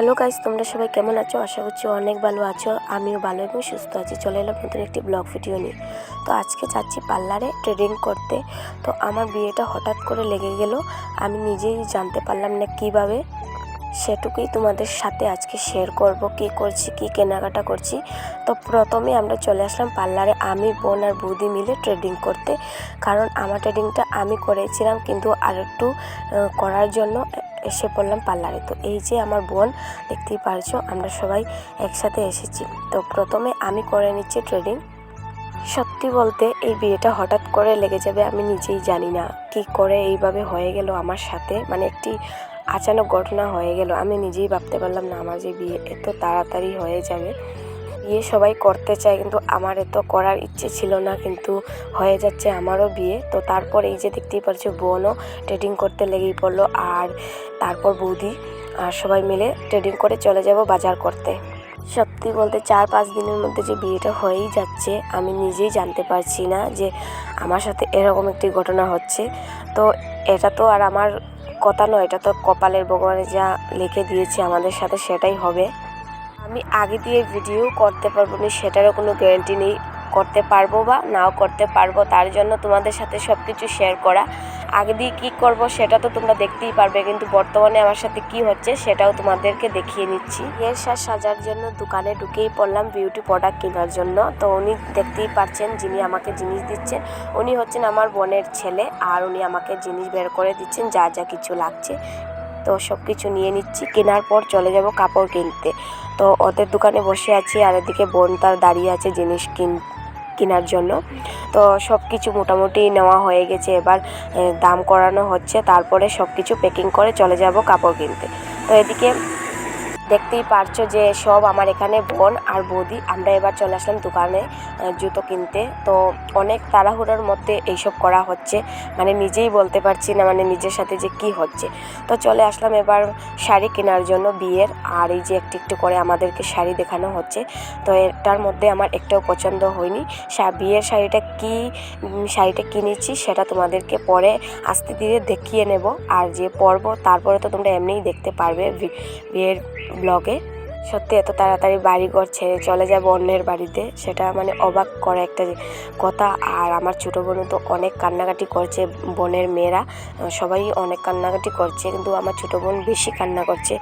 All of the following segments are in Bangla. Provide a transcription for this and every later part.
হ্যালো গাইস, তোমরা সবাই কেমন আছো? আশা করছি অনেক ভালো আছো। আমিও ভালো এবং সুস্থ আছি। চলে এলাম নতুন একটি ব্লগ ভিডিও নিয়ে। তো আজকে যাচ্ছি পার্লারে ট্রেডিং করতে। তো আমার বিয়েটা হঠাৎ করে লেগে গেল। আমি নিজেই জানতে পারলাম না কীভাবে। সেটুকুই তোমাদের সাথে আজকে শেয়ার করব, কি করছি, কি কেনাকাটা করছি। তো প্রথমে আমরা চলে আসলাম পার্লারে। আমি, বোন আর বৌদি মিলে ট্রেডিং করতে। কারণ আমার ট্রেডিংটা আমি করেছিলাম কিন্তু আর একটু করার জন্য এসে পড়লাম পার্লারে। তো এই যে আমার বোন, দেখতেই পারছ, আমরা সবাই একসাথে এসেছি। তো প্রথমে আমি করে নিচ্ছি ট্রেডিং। সত্যি বলতে এই বিয়েটা হঠাৎ করে লেগে যাবে আমি নিজেই জানি না কি করে এইভাবে হয়ে গেল আমার সাথে। মানে একটি আচানক ঘটনা হয়ে গেল, আমি নিজেই ভাবতে পারলাম না আমার যে বিয়ে এত তাড়াতাড়ি হয়ে যাবে। বিয়ে সবাই করতে চায়, কিন্তু আমার এত করার ইচ্ছে ছিল না, কিন্তু হয়ে যাচ্ছে আমারও বিয়ে। তো তারপর এই যে দেখতেই পারছ বোনও ট্রেডিং করতে লেগেই পড়ল, আর তারপর বৌদি, আর সবাই মিলে ট্রেডিং করে চলে যাব বাজার করতে। সত্যি বলতে চার পাঁচ দিনের মধ্যে যে বিয়েটা হয়েই যাচ্ছে, আমি নিজেই জানতে পারছি না যে আমার সাথে এরকম একটি ঘটনা হচ্ছে। তো এটা তো আর আমার কথা নয়, এটা তো কপালের ভগবানে যা লিখে দিয়েছে আমাদের সাথে সেটাই হবে। আমি আগে দিয়ে ভিডিও করতে পারব না, সেটারও কোনো গ্যারান্টি নেই। করতে পারব বা নাও করতে পারব, তার জন্য তোমাদের সাথে সব কিছু শেয়ার করা। আগে দিয়ে কী করব সেটা তো তোমরা দেখতেই পারবে, কিন্তু বর্তমানে আমার সাথে কি হচ্ছে সেটাও তোমাদেরকে দেখিয়ে নিচ্ছি। এর সাজ সাজার জন্য দোকানে ঢুকেই পড়লাম বিউটি প্রোডাক্ট কেনার জন্য। তো উনি দেখতেই পারছেন যিনি আমাকে জিনিস দিচ্ছেন, উনি হচ্ছেন আমার বোনের ছেলে, আর উনি আমাকে জিনিস বের করে দিচ্ছেন, যা যা কিছু লাগছে। তো সব কিছু নিয়ে নিচ্ছি। কেনার পর চলে যাব কাপড় কিনতে। তো ওদের দোকানে বসে আছি আর এদিকে বোন তার দাঁড়িয়ে আছে জিনিস কিন, কেনার জন্য। তো সব কিছু মোটামুটি নেওয়া হয়ে গেছে। এবার দাম করানো হচ্ছে। তারপরে সব কিছু প্যাকিং করে চলে যাব কাপড় কিনতে। তো এদিকে দেখতেই পারছ যে সব আমার এখানে বোন আর বৌদি। আমরা এবার চলে আসলাম দোকানে জুতো কিনতে। তো অনেক তাড়াহুড়োর মধ্যে এইসব করা হচ্ছে। মানে নিজেই বলতে পারছি না মানে নিজের সাথে যে কি হচ্ছে। তো চলে আসলাম এবার শাড়ি কেনার জন্য বিয়ের। আর এই যে একটু একটু করে আমাদেরকে শাড়ি দেখানো হচ্ছে। তো এটার মধ্যে আমার একটাও পছন্দ হয়নি। বিয়ের শাড়িটা কি শাড়িটা কিনেছি সেটা তোমাদেরকে পরে আস্তে ধীরে দেখিয়ে নেব। আর যে পরব, তারপরে তো তোমরা এমনিই দেখতে পারবে। বিয়ের ব্লগে। সত্যি এত তাড়াতাড়ি বাড়িঘর ছেড়ে চলে যাব অন্যের বাড়িতে, সেটা মানে অবাক করা একটা কথা। আর আমার ছোটো বোনও তো অনেক কান্নাকাটি করছে, বোনের মেয়েরা সবাই অনেক কান্নাকাটি করছে, কিন্তু আমার ছোটো বোন বেশি কান্না করছে।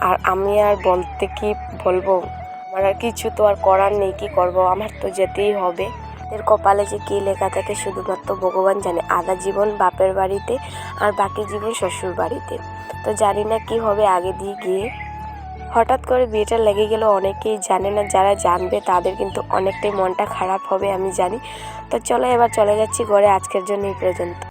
আর আমি আর বলতে কি বলব? আমার আর কিছু তো আর করার নেই, কি করব? আমার তো যেতেই হবে। এর কপালে যে কী লেখা থাকে, শুধুমাত্র ভগবান জানে। আধা জীবন বাপের বাড়িতে আর বাকি জীবন শ্বশুর বাড়িতে। তো জানি না কি হবে আগে দিয়ে গিয়ে। হঠাৎ করে বিয়েটা লেগে গেল, অনেকেই জানে না, যারা জানবে তাদের কিন্তু অনেকটাই মনটা খারাপ হবে, আমি জানি। তো চলো এবার চলে যাচ্ছি ঘরে, আজকের জন্য এই পর্যন্ত।